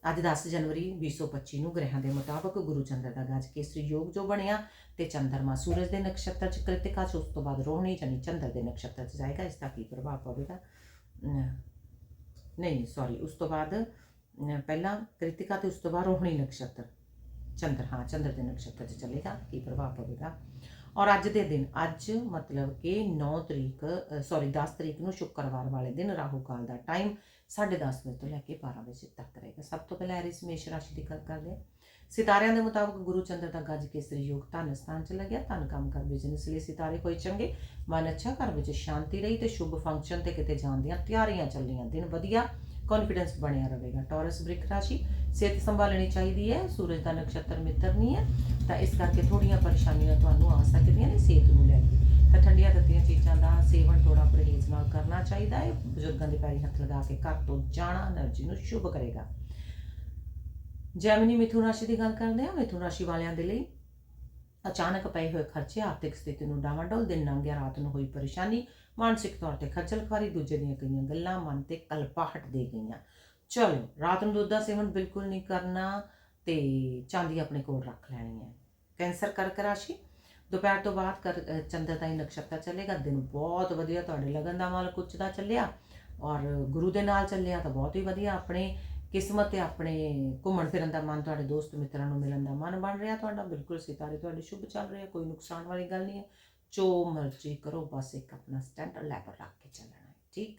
S1: ਅੱਜ 10 ਜਨਵਰੀ 2025 ਨੂੰ ਗ੍ਰਹਿਾਂ ਦੇ ਮੁਤਾਬਕ ਗੁਰੂ ਚੰਦਰ ਦਾ ਗਜ ਕੇਸਰੀ ਯੋਗ ਜੋ ਬਣਿਆ ਤੇ ਚੰਦਰਮਾ ਸੂਰਜ ਦੇ ਨਕਸ਼ਤਰ ਚ ਕ੍ਰਿਤਿਕਾ ਚ, ਉਸ ਤੋਂ ਬਾਅਦ ਰੋਹਣੀ ਜਾਨੀ ਚੰਦਰ ਦੇ ਨਕਸ਼ਤਰ ਚ ਜਾਏਗਾ, ਇਸ ਦਾ ਕੀ ਪ੍ਰਭਾਵ ਪਵੇਗਾ? ਨਹੀਂ ਸੌਰੀ ਉਸ ਤੋਂ ਬਾਅਦ ਪਹਿਲਾਂ ਕ੍ਰਿਤਿਕਾ ਤੇ ਉਸ ਤੋਂ ਬਾਅਦ ਰੋਹਣੀ ਨਕਸ਼ਤਰ, ਚੰਦਰ, ਹਾਂ, ਚੰਦਰ ਦੇ ਨਕਸ਼ਤਰ ਚ ਚੱਲੇਗਾ, ਕੀ ਪ੍ਰਭਾਵ ਪਵੇਗਾ। ਔਰ ਅੱਜ ਦੇ ਦਿਨ, ਅੱਜ ਮਤਲਬ ਕਿ 9 ਤਰੀਕ ਸੌਰੀ 10 ਤਰੀਕ ਨੂੰ ਸ਼ੁੱਕਰਵਾਰ ਵਾਲੇ ਦਿਨ ਰਾਹੂ ਕਾਲ ਦਾ ਟਾਈਮ 10:30 ਵਜੇ ਤੋਂ ਲੈ ਕੇ 12 ਵਜੇ ਤੱਕ ਰਹੇਗਾ। ਸਭ ਤੋਂ ਪਹਿਲਾਂ ਐਰਿਸ ਮੇਸ਼ ਰਾਸ਼ੀ ਦੀ ਗੱਲ ਕਰਦੇ ਹਾਂ ਸਿਤਾਰਿਆਂ ਦੇ ਮੁਤਾਬਕ ਗੁਰੂ ਚੰਦਰ ਦਾ ਗੱਜ ਕੇਸਰੀ ਯੋਗ ਧਨ ਸਥਾਨ ਚ ਲੱਗਿਆ। ਧਨ ਕੰਮ ਕਰ ਬਿਜ਼ਨਸ ਲਈ ਸਿਤਾਰੇ ਹੋਏ ਚੰਗੇ। ਮਨ ਅੱਛਾ, ਘਰ ਵਿੱਚ ਸ਼ਾਂਤੀ ਰਹੀ ਤੇ ਸ਼ੁਭ ਫੰਕਸ਼ਨ ਤੇ ਕਿਤੇ ਜਾਣ ਦੀਆਂ ਤਿਆਰੀਆਂ ਚੱਲੀਆਂ ਦਿਨ ਵਧੀਆ ਕੌਨਫੀਡੈਂਸ ਬਣਿਆ ਰਹੇਗਾ। ਟੌਰਸ ਬ੍ਰਿਕ ਰਾਸ਼ੀ, ਸਿਹਤ ਸੰਭਾਲਣੀ ਚਾਹੀਦੀ ਹੈ। ਸੂਰਜ ਦਾ ਨਕਸ਼ਤਰ ਮਿੱਤਰ ਨਹੀਂ ਹੈ। ਤਾਂ ਇਸ ਕਰਕੇ ਥੋੜੀਆਂ ਪਰੇਸ਼ਾਨੀਆਂ ਤੁਹਾਨੂੰ ਆ ਸਕਦੀਆਂ ਨੇ ਸਿਹਤ ਨੂੰ ਲੈ ਕੇ। ਤਾਂ ਠੰਡੀਆਂ ਤੱਤੀਆਂ ਚੀਜ਼ਾਂ ਦਾ ਸੇਵਨ ਥੋੜਾ ਪਰਹੇਜ਼ ਨਾਲ ਕਰਨਾ ਚਾਹੀਦਾ ਹੈ। ਬਜ਼ੁਰਗਾਂ ਦੇ ਪੈਰੀ ਹੱਥ ਲਗਾ ਕੇ ਘਰ ਤੋਂ ਜਾਣਾ એનર્ਜੀ ਨੂੰ ਸ਼ੁਭ ਕਰੇਗਾ। ਜੈਮਨੀ ਮਿਥੁਨ ਰਾਸ਼ੀ ਦੀ ਗੱਲ ਕਰਦੇ ਹਾਂ, ਮਿਥੁਨ ਰਾਸ਼ੀ ਵਾਲਿਆਂ ਦੇ ਲਈ। ਅਚਾਨਕ ਪਏ ਹੋਏ ਖਰਚੇ, ਆਰਥਿਕ ਸਥਿਤੀ ਨੂੰ ਡਾਵਾਂਡੋਲ ਦਿਨ ਲੰਘ ਗਿਆ ਰਾਤ ਨੂੰ ਹੋਈ ਪਰੇਸ਼ਾਨੀ, ਮਾਨਸਿਕ ਤੌਰ ਤੇ ਖੱਜਲ ਖੁਆਰੀ, ਦੂਜੇ ਦੀਆਂ ਕਈਆਂ ਗੱਲਾਂ, ਮਨ ਤੇ ਕਲਪਾਹਟ ਦੇ ਗਈਆਂ। ਚਲੋ, ਰਾਤ ਨੂੰ ਦੁੱਧ ਦਾ ਸੇਵਨ ਬਿਲਕੁਲ ਨਹੀਂ ਕਰਨਾ ਤੇ ਚਾਂਦੀ ਆਪਣੇ ਕੋਲ ਰੱਖ ਲੈਣੀ ਹੈ। ਕੈਂਸਰ ਕਰਕ ਰਾਸ਼ੀ, ਦੁਪਹਿਰ ਤੋਂ ਬਾਅਦ ਕਰ ਚੰਦਰ ਦਾ ਹੀ ਨਕਸ਼ਤਰ ਚੱਲੇਗਾ, ਦਿਨ ਬਹੁਤ ਵਧੀਆ, ਤੁਹਾਡੇ ਲਗਨ ਦਾ ਮਾਲ ਉੱਚ ਦਾ ਚੱਲਿਆ ਔਰ ਗੁਰੂ ਦੇ ਨਾਲ ਚੱਲਿਆ ਤਾਂ ਬਹੁਤ ਹੀ ਵਧੀਆ, ਆਪਣੇ ਕਿਸਮਤ ਤੇ ਆਪਣੇ ਘੁੰਮਣ ਫਿਰਨ ਦਾ ਮਨ, ਤੁਹਾਡੇ ਦੋਸਤ ਮਿੱਤਰਾਂ ਨੂੰ ਮਿਲਣ ਦਾ ਮਨ ਬਣ ਰਿਹਾ ਤੁਹਾਡਾ? ਬਿਲਕੁਲ ਸਿਤਾਰੇ ਤੁਹਾਡੇ ਸ਼ੁਭ ਚੱਲ ਰਿਹਾ ਕੋਈ ਨੁਕਸਾਨ ਵਾਲੀ ਗੱਲ ਨਹੀਂ ਹੈ। ਜੋ ਮਰਜ਼ੀ ਕਰੋ, ਬਸ ਇੱਕ ਆਪਣਾ ਸਟੈਂਡਰਡ ਲੈਵਲ ਰੱਖ ਕੇ ਚੱਲਣਾ ਹੈ, ਠੀਕ?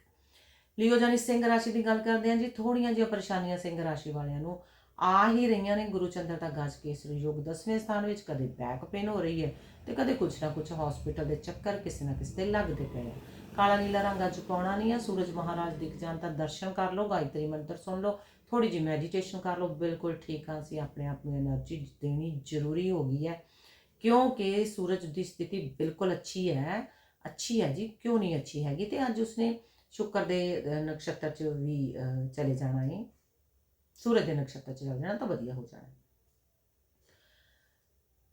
S1: ਲਿਓ ਜਾਨੀ ਸਿੰਘ ਰਾਸ਼ੀ ਦੀ ਗੱਲ ਕਰਦੇ ਹਾਂ ਜੀ ਥੋੜੀਆਂ ਜਿਹੀਆਂ ਪਰੇਸ਼ਾਨੀਆਂ ਸਿੰਘ ਰਾਸ਼ੀ ਵਾਲਿਆਂ ਨੂੰ ਆ ਹੀ ਰਹੀਆਂ ਨੇ। ਗੁਰੂ ਚੰਦਰ ਦਾ ਗਜ ਕੇਸਰੀ ਯੋਗ 10ਵੇਂ ਸਥਾਨ ਵਿੱਚ ਕਦੇ ਬੈਕ ਪੇਨ ਹੋ ਰਹੀ ਹੈ ਤੇ ਕਦੇ ਕੁਛ ਨਾ ਕੁਛ ਹਸਪੀਟਲ ਦੇ ਚੱਕਰ ਕਿਸੇ ਨਾ ਕਿਸੇ ਦੇ ਲੱਗਦੇ ਪਏ ਆ। ਕਾਲਾ ਨੀਲਾ ਰੰਗ ਅੱਜ ਪਾਉਣਾ ਨਹੀਂ ਹੈ। ਸੂਰਜ ਮਹਾਰਾਜ ਦਿਖ ਜਾਣ ਤਾਂ ਦਰਸ਼ਨ ਕਰ ਲਓ, ਗਾਇਤਰੀ ਮੰਤਰ ਸੁਣ ਲਓ ਥੋੜੀ ਜਿਹੀ ਮੈਡੀਟੇਸ਼ਨ ਕਰ ਲਓ, ਬਿਲਕੁਲ ਠੀਕ ਹਾਂ ਅਸੀਂ ਆਪਣੇ ਆਪ ਨੂੰ એનર્ਜੀ ਦੇਣੀ ਜ਼ਰੂਰੀ ਹੋ ਗਈ ਹੈ। ਕਿਉਂਕਿ ਸੂਰਜ ਦੀ ਸਥਿਤੀ ਬਿਲਕੁਲ ਅੱਛੀ ਹੈ ਅੱਛੀ ਹੈ ਜੀ, ਕਿਉਂ ਨਹੀਂ ਅੱਛੀ ਹੈਗੀ? ਤੇ ਅੱਜ ਉਸਨੇ ਸ਼ੁੱਕਰ ਦੇ ਨਕਸ਼ਤਰ 'ਚ ਵੀ ਚਲੇ ਜਾਣਾ ਹੈ ਸੂਰਜ ਦੇ ਨਕਸ਼ਤਰ 'ਚ ਚਲੇ ਜਾਣਾ ਤਾਂ ਵਧੀਆ ਹੋ ਜਾਣਾ।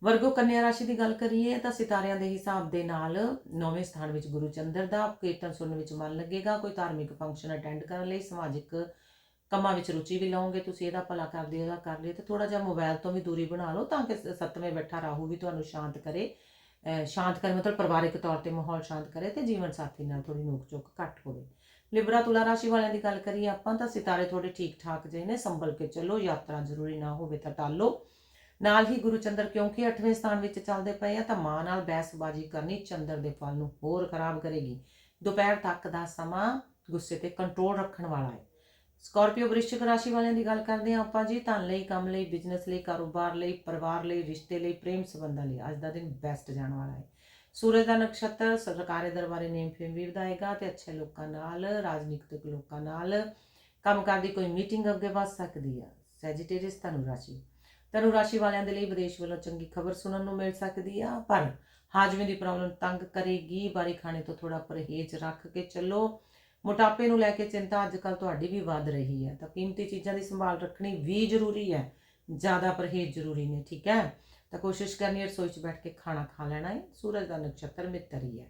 S1: ਵਰਗੋ ਕੰਨਿਆ ਰਾਸ਼ੀ ਦੀ ਗੱਲ ਕਰੀਏ ਤਾਂ ਸਿਤਾਰਿਆਂ ਦੇ ਹਿਸਾਬ ਦੇ ਨਾਲ ਨੌਵੇਂ ਸਥਾਨ ਵਿੱਚ ਗੁਰੂ ਚੰਦਰ ਦਾ ਕੀਰਤਨ ਸੁਣਨ ਵਿੱਚ ਮਨ ਲੱਗੇਗਾ। ਕੋਈ ਧਾਰਮਿਕ ਫੰਕਸ਼ਨ ਅਟੈਂਡ ਕਰਨ ਲਈ ਸਮਾਜਿਕ ਕੰਮਾਂ ਵਿੱਚ ਰੁਚੀ ਵੀ ਲਓਗੇ, ਤੁਸੀਂ ਇਹਦਾ ਭਲਾ ਕਰਦੇ, ਉਹਦਾ ਕਰ ਲਈ ਤੇ ਥੋੜਾ ਜਿਹਾ ਮੋਬਾਈਲ ਤੋਂ ਵੀ ਦੂਰੀ ਬਣਾ ਲਓ ਤਾਂ ਕਿ ਸੱਤਵੇਂ ਬੈਠਾ ਰਾਹੂ ਵੀ ਤੁਹਾਨੂੰ ਸ਼ਾਂਤ ਕਰੇ ਸ਼ਾਂਤ ਕਰੇ, ਮਤਲਬ ਪਰਿਵਾਰਿਕ ਤੌਰ ਤੇ ਮਾਹੌਲ ਸ਼ਾਂਤ ਕਰੇ ਤੇ ਜੀਵਨ ਸਾਥੀ ਨਾਲ ਥੋੜੀ ਨੋਕ ਝੋਕ ਘੱਟ ਹੋਵੇ। ਲਿਬਰਾ ਤੁਲਾ ਰਾਸ਼ੀ ਵਾਲਿਆਂ ਦੀ ਗੱਲ ਕਰੀਏ ਆਪਾਂ ਤਾਂ ਸਿਤਾਰੇ ਥੋੜੇ ਠੀਕ ਠਾਕ ਜਿਹੇ ਨੇ, ਸੰਭਲ ਕੇ ਚੱਲੋ, ਯਾਤਰਾ ਜ਼ਰੂਰੀ ਨਾ ਹੋਵੇ ਤਾਂ ਟਾਲੋ। ਨਾਲ ਹੀ ਗੁਰੂ ਚੰਦਰ ਕਿਉਂਕਿ 8ਵੇਂ ਸਥਾਨ ਵਿੱਚ ਚੱਲਦੇ ਪਏ ਆ ਤਾਂ ਮਾਂ ਨਾਲ ਬਹਿਸਬਾਜ਼ੀ ਕਰਨੀ ਚੰਦਰ ਦੇ ਫਲ ਨੂੰ ਹੋਰ ਖਰਾਬ ਕਰੇਗੀ। ਦੁਪਹਿਰ ਤੱਕ ਦਾ ਸਮਾਂ ਗੁੱਸੇ ਤੇ ਕੰਟਰੋਲ ਰੱਖਣ ਵਾਲਾ ਹੈ। ਸਕਾਰਪੀਓ ਵ੍ਰਿਸ਼ਚਿਕ ਰਾਸ਼ੀ ਵਾਲਿਆਂ ਦੀ ਗੱਲ ਕਰਦੇ ਹਾਂ ਆਪਾਂ ਜੀ, ਧਨ ਲਈ, ਕੰਮ ਲਈ ਬਿਜ਼ਨਸ ਲਈ, ਕਾਰੋਬਾਰ ਲਈ, ਪਰਿਵਾਰ ਲਈ, ਰਿਸ਼ਤੇ ਲਈ, ਪ੍ਰੇਮ ਸੰਬੰਧਾਂ ਲਈ। ਅੱਜ ਦਾ ਦਿਨ ਬੈਸਟ ਜਾਣ ਵਾਲਾ ਹੈ। ਸੂਰਜ ਦਾ ਨਕਸ਼ਤਰ ਸਰਕਾਰੀ ਦਰਬਾਰੇ ਨੇਮ ਫੇਮ ਵੀ ਵਧਾਏਗਾ ਤੇ ਅੱਛੇ ਲੋਕਾਂ ਨਾਲ, ਰਾਜਨੀਤਿਕ ਲੋਕਾਂ ਨਾਲ ਕੰਮਕਾਰ ਦੀ ਕੋਈ ਮੀਟਿੰਗ ਅੱਗੇ ਵਧ ਸਕਦੀ ਹੈ ਸੈਜੀਟੇਰੀਅਸ ਧਨੁ ਰਾਸ਼ੀ। ਧਨੁ ਰਾਸ਼ੀ ਵਾਲਿਆਂ ਦੇ ਲਈ ਵਿਦੇਸ਼ ਵੱਲੋਂ ਚੰਗੀ ਖਬਰ ਸੁਣਨ ਨੂੰ ਮਿਲ ਸਕਦੀ ਆ, ਪਰ ਹਾਜ਼ਮੇ ਦੀ ਪ੍ਰੋਬਲਮ ਤੰਗ ਕਰੇਗੀ। ਬਾਰੀ ਖਾਣੇ ਤੋਂ ਥੋੜਾ ਪਰਹੇਜ਼ ਰੱਖ ਕੇ ਚੱਲੋ। ਮੋਟਾਪੇ ਨੂੰ ਲੈ ਕੇ ਚਿੰਤਾ ਅੱਜ ਕੱਲ ਤੁਹਾਡੀ ਵੀ ਵੱਧ ਰਹੀ ਹੈ। ਤਾਂ ਕੀਮਤੀ ਚੀਜ਼ਾਂ ਦੀ ਸੰਭਾਲ ਰੱਖਣੀ ਵੀ ਜ਼ਰੂਰੀ ਹੈ। ਜ਼ਿਆਦਾ ਪਰਹੇਜ਼ ਜ਼ਰੂਰੀ ਨੇ, ਠੀਕ ਹੈ? ਤਾਂ ਕੋਸ਼ਿਸ਼ ਕਰਨੀ ਹੈ ਰਸੋਈ 'ਚ ਬੈਠ ਕੇ ਖਾਣਾ ਖਾ ਲੈਣਾ ਹੈ। ਸੂਰਜ ਦਾ ਨਕਸ਼ਤਰ ਮਿੱਤਰ ਹੀ ਹੈ।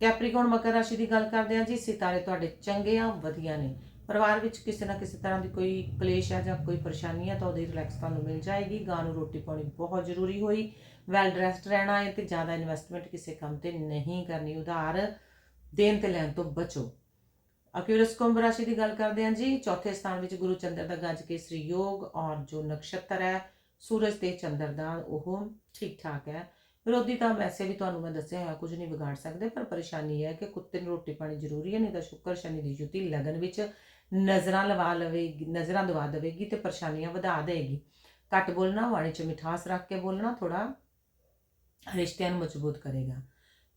S1: ਕੈਪਰੀਕੌਨ ਮਕਰ ਰਾਸ਼ੀ ਦੀ ਗੱਲ ਕਰਦੇ ਹਾਂ ਜੀ। ਸਿਤਾਰੇ ਤੁਹਾਡੇ ਚੰਗੇ ਆ, ਵਧੀਆ ਨੇ। ਪਰਿਵਾਰ ਵਿੱਚ ਕਿਸੇ ਨਾ ਕਿਸੇ ਤਰ੍ਹਾਂ ਦੀ ਕੋਈ ਕਲੇਸ਼ ਹੈ ਜਾਂ ਕੋਈ ਪਰੇਸ਼ਾਨੀ ਹੈ ਤਾਂ ਉਹਦੀ ਰਿਲੈਕਸ ਤੁਹਾਨੂੰ ਮਿਲ ਜਾਏਗੀ। ਗਾਂ ਨੂੰ ਰੋਟੀ ਪਾਣੀ ਬਹੁਤ ਜ਼ਰੂਰੀ ਹੋਈ। ਵੈਲ ਡਰੈਸਡ ਰਹਿਣਾ ਹੈ ਤੇ ਜ਼ਿਆਦਾ ਇਨਵੈਸਟਮੈਂਟ ਕਿਸੇ ਕੰਮ ਤੇ ਨਹੀਂ ਕਰਨੀ। ਉਧਾਰ ਦੇਣ ਤੇ ਲੈਣ ਤੋਂ ਬਚੋ। ਅਕਿਊਰਸ ਕੁੰਭ ਰਾਸ਼ੀ ਦੀ ਗੱਲ ਕਰਦੇ ਹਾਂ ਜੀ। ਚੌਥੇ ਸਥਾਨ ਵਿੱਚ ਗੁਰੂ ਚੰਦਰ ਦਾ ਗੱਜ ਕੇਸਰੀ ਯੋਗ ਔਰ ਜੋ ਨਕਸ਼ਤਰ ਹੈ, ਸੂਰਜ ਤੇ ਚੰਦਰ ਦਾ ਉਹ ਠੀਕ ਠਾਕ ਹੈ। ਵਿਰੋਧੀ ਤਾਂ ਵੈਸੇ ਵੀ ਤੁਹਾਨੂੰ ਮੈਂ ਦੱਸਿਆ ਹੋਇਆ, ਕੁਝ ਨਹੀਂ ਵਿਗਾੜ ਸਕਦੇ, ਪਰ ਪਰੇਸ਼ਾਨੀ ਇਹ ਹੈ ਕਿ ਕੁੱਤੇ ਨੂੰ ਰੋਟੀ ਪਾਣੀ ਜ਼ਰੂਰੀ ਹੈ, ਨਹੀਂ ਤਾਂ ਸ਼ੁੱਕਰ ਸ਼ਨੀ ਦੀ ਜੁਤੀ ਲਗਨ ਵਿੱਚ ਨਜ਼ਰਾਂ ਲਵਾ ਲਵੇਗੀ ਨਜ਼ਰਾਂ ਦਵਾ ਦੇਵੇਗੀ ਤੇ ਪਰੇਸ਼ਾਨੀਆਂ ਵਧਾ ਦੇਗੀ ਘੱਟ ਬੋਲਣਾ, ਵਾਣੀ ਚ ਮਿਠਾਸ ਰੱਖ ਕੇ ਬੋਲਣਾ ਥੋੜਾ ਰਿਸ਼ਤਿਆਂ ਨੂੰ ਮਜ਼ਬੂਤ ਕਰੇਗਾ।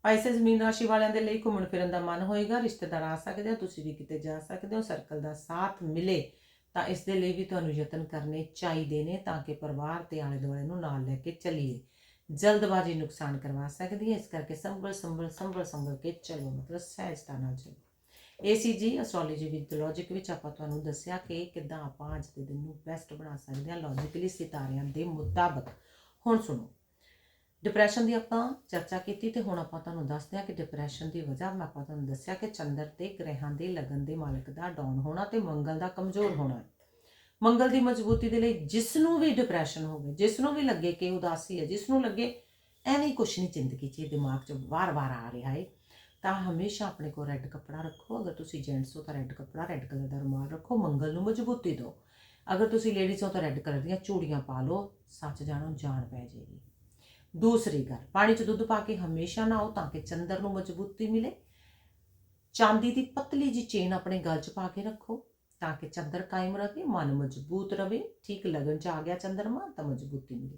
S1: ਪਾਈਸੇ ਜ਼ਮੀਨ ਰਾਸ਼ੀ ਵਾਲਿਆਂ ਦੇ ਲਈ ਘੁੰਮਣ ਫਿਰਨ ਦਾ ਮਨ ਹੋਏਗਾ, ਰਿਸ਼ਤੇਦਾਰ ਆ ਸਕਦੇ ਹੋ ਤੁਸੀਂ ਵੀ ਕਿਤੇ ਜਾ ਸਕਦੇ ਹੋ, ਸਰਕਲ ਦਾ ਸਾਥ ਮਿਲੇ ਤਾਂ ਇਸ ਦੇ ਲਈ ਵੀ ਤੁਹਾਨੂੰ ਯਤਨ ਕਰਨੇ ਚਾਹੀਦੇ ਨੇ ਤਾਂ ਕਿ ਪਰਿਵਾਰ ਤੇ ਆਲੇ ਦੁਆਲੇ ਨੂੰ ਨਾਲ ਲੈ ਕੇ ਚੱਲੀਏ। ਜਲਦਬਾਜ਼ੀ ਨੁਕਸਾਨ ਕਰਵਾ ਸਕਦੀ ਹੈ, ਇਸ ਕਰਕੇ ਸੰਭਲ ਸੰਭਲ ਸੰਭਲ ਸੰਭਲ ਕੇ ਚੱਲੋ, ਮਤਲਬ ਸਹਿਜਤਾ ਨਾਲ ਚੱਲੋ। ਇਹ ਸੀ ਜੀ ਐਸਟ੍ਰੋਲੋਜੀ ਵਿਦ ਲੌਜੀਕ ਵਿੱਚ ਆਪਾਂ ਤੁਹਾਨੂੰ ਦੱਸਿਆ ਕਿ ਕਿੱਦਾਂ ਆਪਾਂ ਅੱਜ ਦੇ ਦਿਨ ਨੂੰ ਬੈਸਟ ਬਣਾ ਸਕਦੇ ਹਾਂ ਲੌਜੀਕਲੀ ਸਿਤਾਰਿਆਂ ਦੇ ਮੁਤਾਬਕ। ਹੁਣ ਸੁਣੋ। ਡਿਪਰੈਸ਼ਨ ਦੀ ਆਪਾਂ ਚਰਚਾ ਕੀਤੀ ਤੇ ਹੁਣ ਆਪਾਂ ਤੁਹਾਨੂੰ ਦੱਸਦੇ ਹਾਂ ਕਿ ਡਿਪਰੈਸ਼ਨ ਦੀ ਵਜ੍ਹਾ ਮੈਂ ਆਪਾਂ ਤੁਹਾਨੂੰ ਦੱਸਿਆ ਕਿ ਚੰਦਰ ਤੇ ਗ੍ਰਹਿਾਂ ਦੇ ਲਗਨ ਦੇ ਮਾਲਕ ਦਾ ਡਾਊਨ ਹੋਣਾ ਤੇ ਮੰਗਲ ਦਾ ਕਮਜ਼ੋਰ ਹੋਣਾ ਹੈ। ਮੰਗਲ ਦੀ ਮਜ਼ਬੂਤੀ ਦੇ ਲਈ ਜਿਸ ਨੂੰ ਵੀ ਡਿਪਰੈਸ਼ਨ ਹੋਵੇ ਜਿਸ ਨੂੰ ਵੀ ਲੱਗੇ ਕਿ ਉਦਾਸੀ ਹੈ ਜਿਸ ਨੂੰ ਲੱਗੇ, ਐਵੇਂ ਕੁਛ ਨਹੀਂ ਜ਼ਿੰਦਗੀ 'ਚ ਇਹ ਦਿਮਾਗ 'ਚ ਵਾਰ-ਵਾਰ ਆ ਰਿਹਾ ਹੈ। ਤਾਂ ਹਮੇਸ਼ਾ ਆਪਣੇ ਕੋਲ ਰੈੱਡ ਕੱਪੜਾ ਰੱਖੋ, ਅਗਰ ਤੁਸੀਂ ਜੈਂਟਸ ਹੋ ਤਾਂ ਰੈੱਡ ਕੱਪੜਾ ਰੈੱਡ ਕਲਰ ਦਾ ਰੁਮਾਲ ਰੱਖੋ, ਮੰਗਲ ਨੂੰ ਮਜ਼ਬੂਤੀ ਦਿਓ। ਅਗਰ ਤੁਸੀਂ ਲੇਡੀਜ਼ ਹੋ ਤਾਂ ਰੈੱਡ ਕਲਰ ਦੀਆਂ ਚੂੜੀਆਂ ਪਾ ਲਓ, ਸੱਚ ਜਾਣੋ ਜਾਣ ਪੈ ਜਾਏਗੀ। ਦੂਸਰੀ ਗੱਲ, ਪਾਣੀ 'ਚ ਦੁੱਧ ਪਾ ਕੇ ਹਮੇਸ਼ਾ ਨਹਾਓ ਤਾਂ ਕਿ ਚੰਦਰ ਨੂੰ ਮਜ਼ਬੂਤੀ ਮਿਲੇ। ਚਾਂਦੀ ਦੀ ਪਤਲੀ ਜੀ ਚੇਨ ਆਪਣੇ ਗਲ 'ਚ ਪਾ ਕੇ ਰੱਖੋ ਤਾਂ ਕਿ ਚੰਦਰ ਕਾਇਮ ਰਹੇ, ਮਨ ਮਜ਼ਬੂਤ ਰਹੇ। ਠੀਕ ਲਗਨ 'ਚ ਆ ਗਿਆ ਚੰਦਰਮਾ ਤਾਂ ਮਜ਼ਬੂਤੀ ਮਿਲੇ।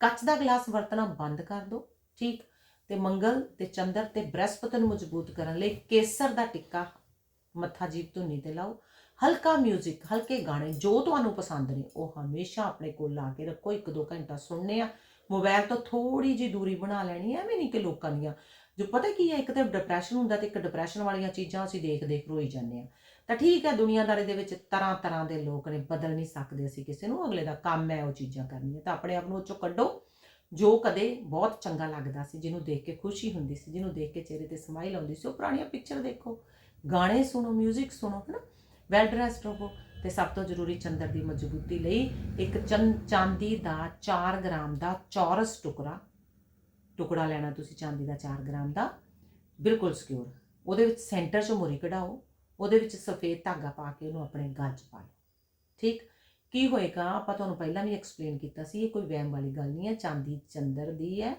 S1: ਕੱਚ ਦਾ ਗਲਾਸ ਵਰਤਣਾ ਬੰਦ ਕਰ ਦਿਓ ਠੀਕ? ਤੇ ਮੰਗਲ ਤੇ ਚੰਦਰ ਤੇ ਬ੍ਰਹਸਪਤੀ ਨੂੰ ਮਜ਼ਬੂਤ ਕਰਨ ਲਈ ਕੇਸਰ ਦਾ ਟਿੱਕਾ ਮੱਥਾ ਜੀਵ ਧੁਨੀ ਤੇ ਲਾਓ। ਹਲਕਾ 뮤직 ਹਲਕੇ ਗਾਣੇ ਜੋ ਤੁਹਾਨੂੰ ਪਸੰਦ ਨੇ, ਉਹ ਹਮੇਸ਼ਾ ਆਪਣੇ ਕੋਲ ਲਾ ਕੇ ਰੱਖੋ। ਇੱਕ ਦੋ ਘੰਟਾ ਸੁਣਨੇ ਆ ਮੋਬਾਈਲ ਤੋਂ ਥੋੜੀ ਜੀ ਦੂਰੀ ਬਣਾ ਲੈਣੀ ਐ ਐਵੇਂ ਨਹੀਂ ਕਿ ਲੋਕਾਂ ਦੀਆਂ। ਜੋ ਪਤਾ ਕੀ ਹੈ, ਇੱਕ ਤਾਂ ਡਿਪਰੈਸ਼ਨ ਹੁੰਦਾ ਤੇ ਇੱਕ ਡਿਪਰੈਸ਼ਨ ਵਾਲੀਆਂ ਚੀਜ਼ਾਂ ਅਸੀਂ ਦੇਖ ਦੇਖ ਰੋਈ ਜਾਂਦੇ ਆ ਤਾਂ ਠੀਕ ਹੈ, ਦੁਨੀਆਦਾਰੀ ਦੇ ਵਿੱਚ ਤਰ੍ਹਾਂ ਤਰ੍ਹਾਂ ਦੇ ਲੋਕ ਨੇ, ਬਦਲ ਨਹੀਂ ਸਕਦੇ ਅਸੀਂ ਕਿਸੇ ਨੂੰ, ਅਗਲੇ ਦਾ ਕੰਮ ਹੈ ਉਹ ਚੀਜ਼ਾਂ ਕਰਨੀਆਂ। ਤਾਂ ਆਪਣੇ ਆਪ ਨੂੰ ਉਹ ਚੋਂ ਕੱਢੋ, ਜੋ ਕਦੇ ਬਹੁਤ ਚੰਗਾ ਲੱਗਦਾ ਸੀ, ਜਿਹਨੂੰ ਦੇਖ ਕੇ ਖੁਸ਼ੀ ਹੁੰਦੀ ਸੀ, ਜਿਹਨੂੰ ਦੇਖ ਕੇ ਚਿਹਰੇ ਤੇ ਸਮਾਈਲ ਆਉਂਦੀ ਸੀ, ਉਹ ਪੁਰਾਣੀਆਂ ਪਿਕਚਰ ਦੇਖੋ। ਗਾਣੇ ਸੁਣੋ 뮤직 ਸੁਣੋ, ਹਨਾ? ਵੈਲ ਡਰੈਸਡ ਹੋਵੋ ਤੇ ਸਭ ਤੋਂ ਜ਼ਰੂਰੀ ਚੰਦਰ ਦੀ ਮਜ਼ਬੂਤੀ ਲਈ ਇੱਕ ਚੰ, ਚਾਂਦੀ ਦਾ 4 ਗ੍ਰਾਮ ਦਾ ਚੌਰਸ ਟੁਕੜਾ ਟੁਕੜਾ ਲੈਣਾ ਤੁਸੀਂ ਚਾਂਦੀ ਦਾ 4 ਗ੍ਰਾਮ ਦਾ, ਬਿਲਕੁਲ ਸਿਕਿਉਰ ਉਹਦੇ ਵਿੱਚ ਸੈਂਟਰ 'ਚ ਮੁਰੀ ਕਢਾਓ, ਉਹਦੇ ਵਿੱਚ ਸਫੇਦ ਧਾਗਾ ਪਾ ਕੇ ਉਹਨੂੰ ਆਪਣੇ ਗੱਜ ਪਾ ਲਓ। ਠੀਕ? ਕੀ ਹੋਏਗਾ? ਆਪਾਂ ਤੁਹਾਨੂੰ ਪਹਿਲਾਂ ਵੀ ਐਕਸਪਲੇਨ ਕੀਤਾ ਸੀ, ਇਹ ਕੋਈ ਵਹਿਮ ਵਾਲੀ ਗੱਲ ਨਹੀਂ ਹੈ, ਚਾਂਦੀ ਚੰਦਰ ਦੀ ਹੈ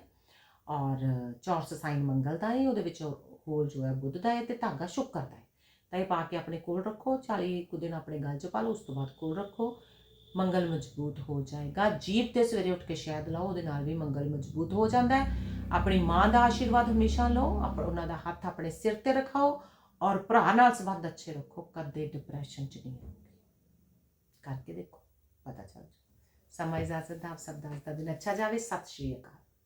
S1: ਔਰ ਚੌਰਸ ਸਾਈਨ ਮੰਗਲ ਦਾ ਹੈ, ਉਹਦੇ ਵਿੱਚ ਹੋਲ ਜੋ ਹੈ ਬੁੱਧ ਦਾ ਹੈ ਤੇ ਧਾਗਾ ਸ਼ੁੱਕਰ ਦਾ ਹੈ। ਤਾਂ ਇਹ ਪਾ ਕੇ ਆਪਣੇ ਕੋਲ ਰੱਖੋ 40 ਕੁ ਦਿਨ ਆਪਣੇ ਗਲ 'ਚ ਪਾ ਲਓ, ਉਸ ਤੋਂ ਬਾਅਦ ਕੋਲ ਰੱਖੋ। ਮੰਗਲ ਮਜ਼ਬੂਤ ਹੋ ਜਾਏਗਾ। ਜੀਭ ਤੇ ਸਵੇਰੇ ਉੱਠ ਕੇ ਸ਼ਹਿਦ ਲਾਓ, ਉਹਦੇ ਨਾਲ ਵੀ ਮੰਗਲ ਮਜ਼ਬੂਤ ਹੋ ਜਾਂਦਾ ਹੈ। ਆਪਣੀ ਮਾਂ ਦਾ ਆਸ਼ੀਰਵਾਦ ਹਮੇਸ਼ਾ ਲਓ ਆਪ ਉਹਨਾਂ ਦਾ ਹੱਥ ਆਪਣੇ ਸਿਰ ਤੇ ਰੱਖਾਓ ਔਰ ਭਰਾ ਨਾਲ ਸੰਬੰਧ ਅੱਛੇ ਰੱਖੋ, ਕਦੇ ਡਿਪਰੈਸ਼ਨ 'ਚ ਨਹੀਂ ਰਹੋਗੇ ਕਰਕੇ ਦੇਖੋ, ਪਤਾ ਚੱਲ ਜਾਊ। ਸਮਾਂ ਇਜਾਜ਼ਤ ਦਾ, ਆਪ ਸਭ ਦਾ ਅੱਜ ਦਾ ਦਿਨ ਅੱਛਾ ਜਾਵੇ। ਸਤਿ ਸ਼੍ਰੀ ਅਕਾਲ।